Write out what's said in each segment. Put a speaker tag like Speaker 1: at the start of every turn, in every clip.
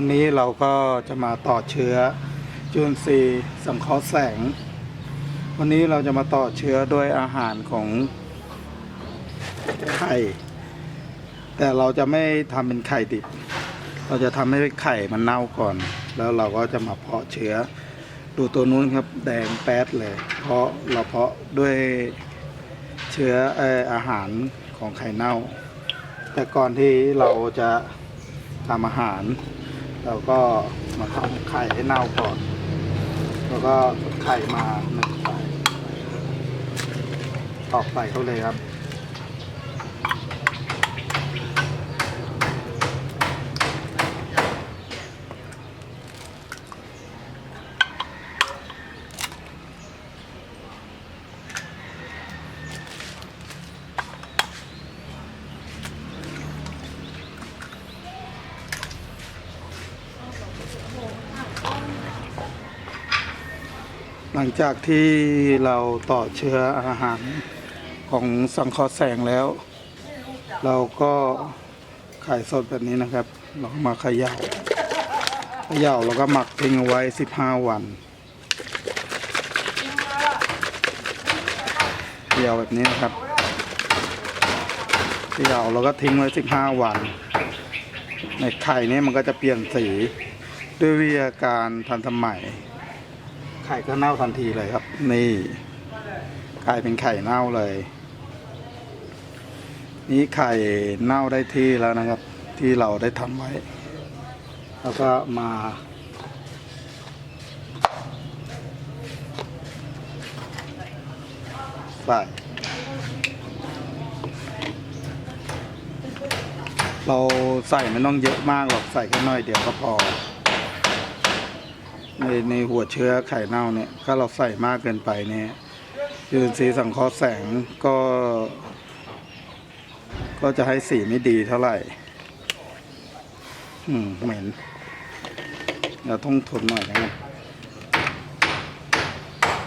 Speaker 1: วันนี้เราก็จะมาต่อเชื้อจุลินทรีย์สังเคราะห์แสง วันนี้เราจะมาต่อเชื้อด้วยอาหารของไข่ แต่เราจะไม่ทำเป็นไข่ดิบ เราจะทำให้ไข่มันเน่าก่อน แล้วเราก็จะมาเพาะเชื้อ ดูตัวนู้นครับแดงแป๊ดเลย เพราะเราเพาะด้วยเชื้อเอออาหารของไข่เน่า แต่ก่อนที่เราจะทำอาหาร เราก็มาทำไข่ให้เน่าก่อน แล้วก็ไข่มาหนึ่งใบตอกใส่เขาเลยครับ หลังจากที่เราต่อเชื้ออาหารของสังเคราะห์แสงแล้ว เราก็ไข่สดแบบนี้นะครับ เรามาขย่าขย่าแล้วก็หมักทิ้งเอาไว้ 15 วันเขย่าแบบนี้นะครับเขย่าแล้วก็ทิ้งไว้ 15 วัน ในไข่นี้มันก็จะเปลี่ยนสีด้วยวิทยาการทันสมัย ไข่ก็เน่าทันทีเลยครับ นี่กลายเป็นไข่เน่าเลย นี่ไข่เน่าได้ที่แล้วนะครับ ที่เราได้ทำไว้ แล้วก็มาใส่เราใส่ไม่ต้องเยอะมากหรอกใส่แค่น้อยเดียวก็พอ ในในหัวเชื้อไข่เน่าเนี่ยถ้าเราใส่มากเกินไปเนี่ยยูนทรีสังเคราะห์แสงก็ ก็จะให้สีไม่ดีเท่าไหร่ อืมเหม็นเราต้องทนหน่อยนะ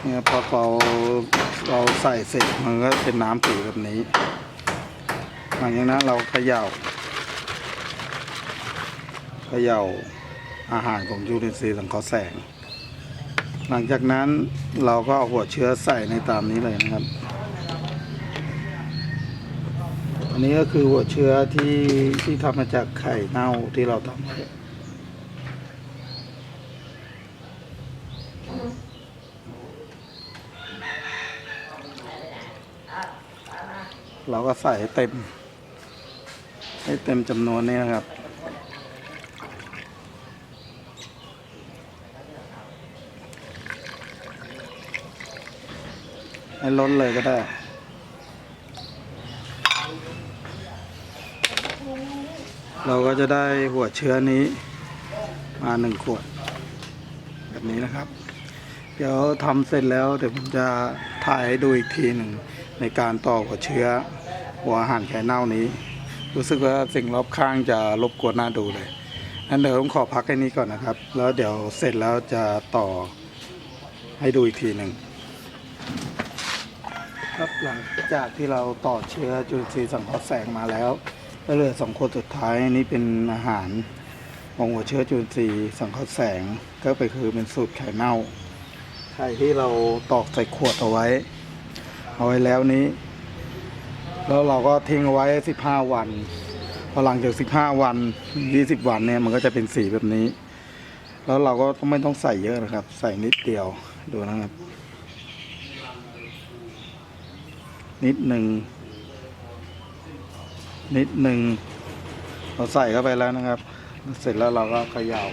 Speaker 1: เนี่ยพอเราเราใส่เสร็จมันก็เป็นน้ำสีแบบนี้ หลังจากนั้นเราเขย่า เขย่า อาหารของยูรินทรีย์สังเคราะห์แสง หลังจากนั้นเราก็เอาหัวเชื้อใส่ในตามนี้เลยนะครับ อันนี้ก็คือหัวเชื้อที่ที่ทำมาจากไข่เน่าที่เราทำไว้เราก็ใส่ให้เต็ม ให้เต็มจำนวนนี้นะครับ ให้ล้นเลยก็ได้ เราก็จะได้หัวเชื้อนี้ มาหนึ่งขวด แบบนี้นะครับ เดี๋ยวทำเสร็จแล้วเดี๋ยวผมจะถ่ายให้ดูอีกทีหนึ่งในการต่อหัวเชื้อ หัวอาหารไข่เน่านี้ รู้สึกว่าสิ่งรอบข้างจะรบกวนน่าดูเลยงั้นเดี๋ยวผมขอพักแค่นี้ก่อนนะครับ แล้วเดี๋ยวเสร็จแล้วจะต่อให้ดูอีกทีหนึ่ง ครับหลังจากที่เราต่อเชื้อจุลินทรีย์สังเคราะห์แสงมาแล้วก็เหลือสองคนสุดท้ายนี่เป็นอาหารของหัวเชื้อจุลินทรีย์สังเคราะห์แสงก็ไปคือเป็นสูตรไข่เน่าไข่ที่เราตอกใส่ขวดเอาไว้ เอาไว้แล้วนี้ แล้วเราก็ทิ้งเอาไว้15วันพอหลังจาก15วัน20วันเนี่ยมันก็จะเป็นสีแบบนี้ แล้วเราก็ไม่ต้องใส่เยอะนะครับ ใส่นิดเดียวดูนะครับ นิดหนึ่ง นิดหนึ่ง เราใส่เข้าไปแล้วนะครับ เสร็จแล้วเราก็เขย่า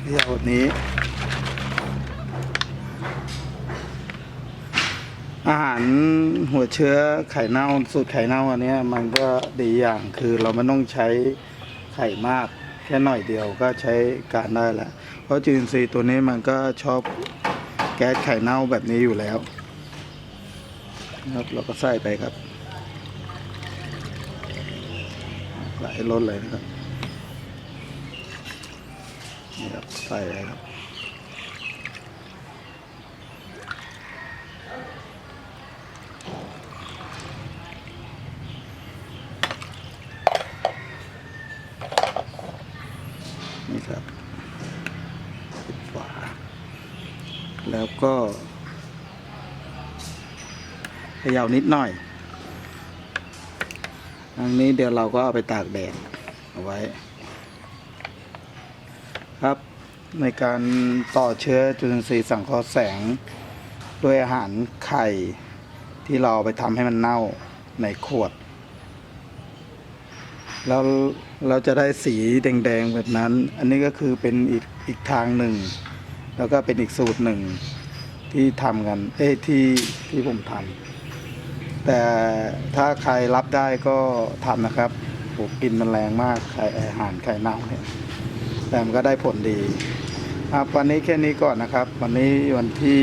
Speaker 1: เขย่าแบบนี้ อาหารหัวเชื้อไข่เน่าสูตรไข่เน่าอันนี้มันก็ดีอย่างคือเราไม่ต้องใช้ไข่มาก แค่หน่อยเดียวก็ใช้การได้แล้วเพราะจุลินทรีย์ตัวนี้มันก็ชอบแก๊สไข่เน่าแบบนี้อยู่แล้วครับเราก็ใส่ไปครับไหลล้นเลยนะครับนี่ครับใส่เลยครับ ครับปิดฝาแล้วก็ขย่านิดหน่อยอันนี้เดี๋ยวเราก็เอาไปตากแดดเอาไว้ ครับในการต่อเชื้อจุลินทรีย์สังเคราะห์แสง ด้วยอาหารไข่ที่เราไปทำให้มันเน่าในขวด แล้วเราจะได้สีแดงๆแบบนั้น อันนี้ก็คือเป็นอีกอีกทางหนึ่ง แล้วก็เป็นอีกสูตรหนึ่งที่ทำกัน เอ้ที่ที่ผมทำแต่ถ้าใครรับได้ก็ทำนะครับโหกลินมันแรงมากไข่อาหารไข่เน่าเนี่ยแต่มันก็ได้ผลดีครับวันนี้แค่นี้ก่อนนะครับ วันนี้วันที่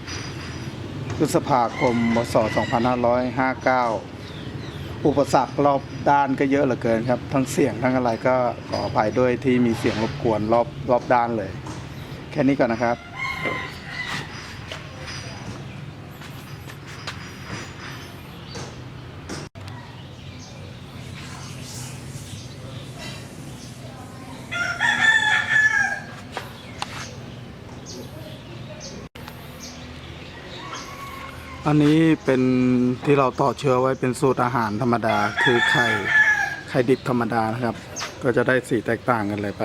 Speaker 1: 17พฤษภาคมพศ2559 อุปสรรครอบด้านก็เยอะเหลือเกินครับ ทั้งเสียงทั้งอะไรก็ขออภัยด้วยที่มีเสียงรบกวนรอบรอบด้านเลย แค่นี้ก่อนนะครับ อันนี้เป็นที่เราต่อเชื้อไว้เป็นสูตรอาหารธรรมดา คือไข่ไข่ดิบธรรมดานะครับ ก็จะได้สีแตกต่างกันเลยไป